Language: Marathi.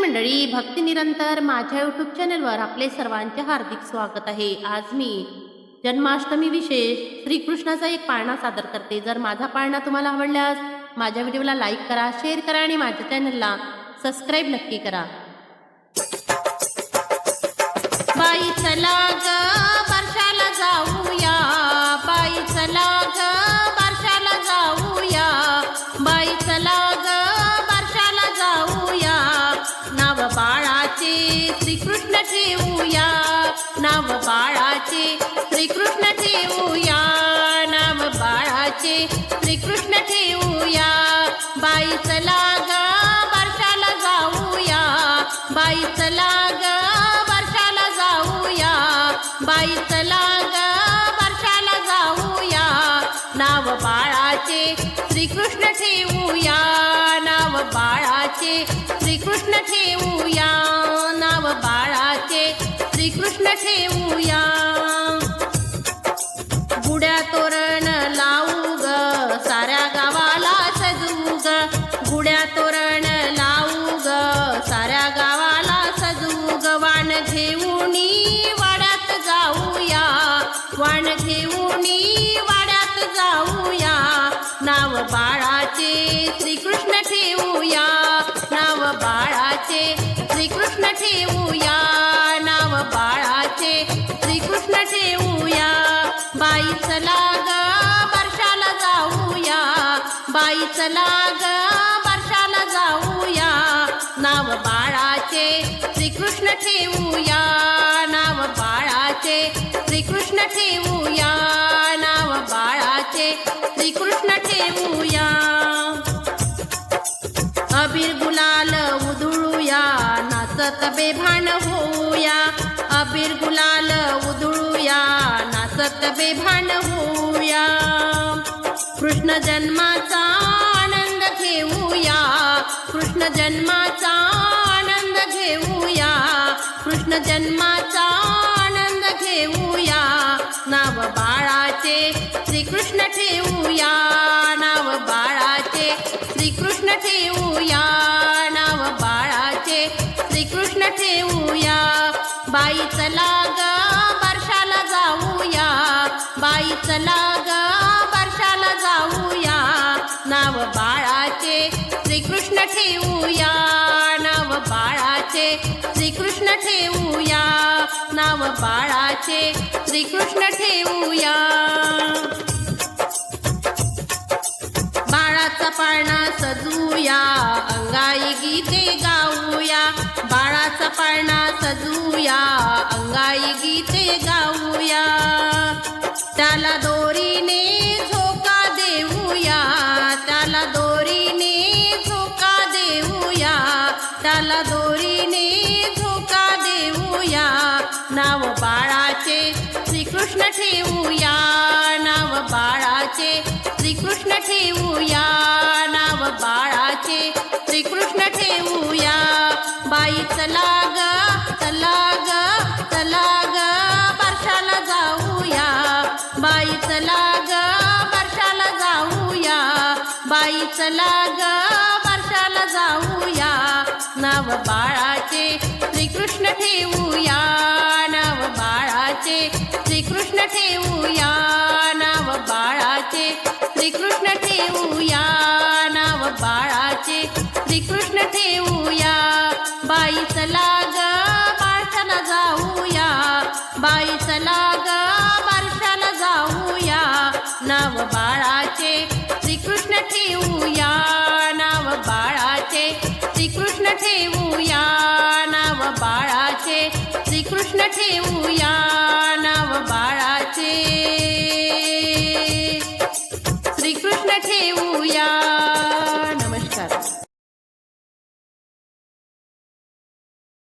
मंडळी भक्ती निरंतर माझ्या यूट्यूब चॅनलवर आपले सर्वांचे हार्दिक स्वागत आहे. आज मी जन्माष्टमी विशेष श्रीकृष्णाचा एक पाळणा सादर करते. जर माझा पाळणा तुम्हाला आवडल्यास माझ्या व्हिडिओला लाईक करा शेअर करा आणि माझ्या चॅनलला सबस्क्राईब नक्की करा. ठेवूया नाव बाळाचे. श्रीकृष्ण ठेवूया नाव बाळाचे. श्रीकृष्ण ठेवूया बाई चला ग वर्षाला जाऊया. बाई चला ग वर्षाला जाऊया. बाई चला ग वर्षाला जाऊया. नाव बाळाचे श्रीकृष्ण ठेवूया. नाव बाळाचे श्रीकृष्ण ठेवूया. नाव बाळा श्रीकृष्ण ठेवूया. गुड्या तोरण लावू ग साऱ्या गावाला सजवू ग. गुड्या तोरण लावू ग साऱ्या गावाला सजवू ग. वाण घेऊन वाड्यात जाऊया. वाण घेऊन वाड्यात जाऊया. नाव बाळाचे श्रीकृष्ण ठेवूया. नाव बाळाचे श्रीकृष्ण ठेवू बाळाचे श्रीकृष्ण ठेवूया बाई चला ग वर्षाला जाऊया. बाई चला ग वर्षाला जाऊया. नाव बाळाचे श्रीकृष्ण ठेवूया नाव बाळाचे श्रीकृष्ण ठेवूया नाव बाळाचे श्रीकृष्ण ठेवूया अबीर गुलाल उधळूया नाचत बेभान होऊया. अबीर गुलाल उधळूया नाचत बेभान होऊया. कृष्ण जन्माचा आनंद घेऊया कृष्ण जन्माचा आनंद घेऊया कृष्ण जन्माचा आनंद घेऊया. नाव बाळाचे श्रीकृष्ण ठेवूया बाई चला ग वर्षाला जाऊया. बाई चला ग वर्षाला जाऊया. नाव बाळाचे श्रीकृष्ण ठेवूया. नाव बाळाचे श्रीकृष्ण ठेवूया. नाव बाळाचे श्रीकृष्ण ठेवूया. बाळाचा पाळणा सजूया अंगाई गीते गा बाळाचा पाळणा सजूया अंगाई गीते गाऊया. त्याला दोरीने झोका देऊया त्याला दोरीने झोका देऊया त्याला दोरीने झोका देऊया. नाव बाळाचे श्रीकृष्ण ठेवूया नाव बाळाचे श्रीकृष्ण ठेवूया नाव बाळाचे बाई चला ग वर्षाला जाऊया. नाव बाळाचे श्रीकृष्ण ठेवूया. नाव बाळाचे श्रीकृष्ण ठेवूया. नाव बाळाचे श्रीकृष्ण ठेवूया. नाव बाळाचे श्रीकृष्ण ठेवूया नाव बाळाचे. श्रीकृष्ण ठेवूया नाव बाळाचे. श्रीकृष्ण ठेवूया नाव बाळाचे.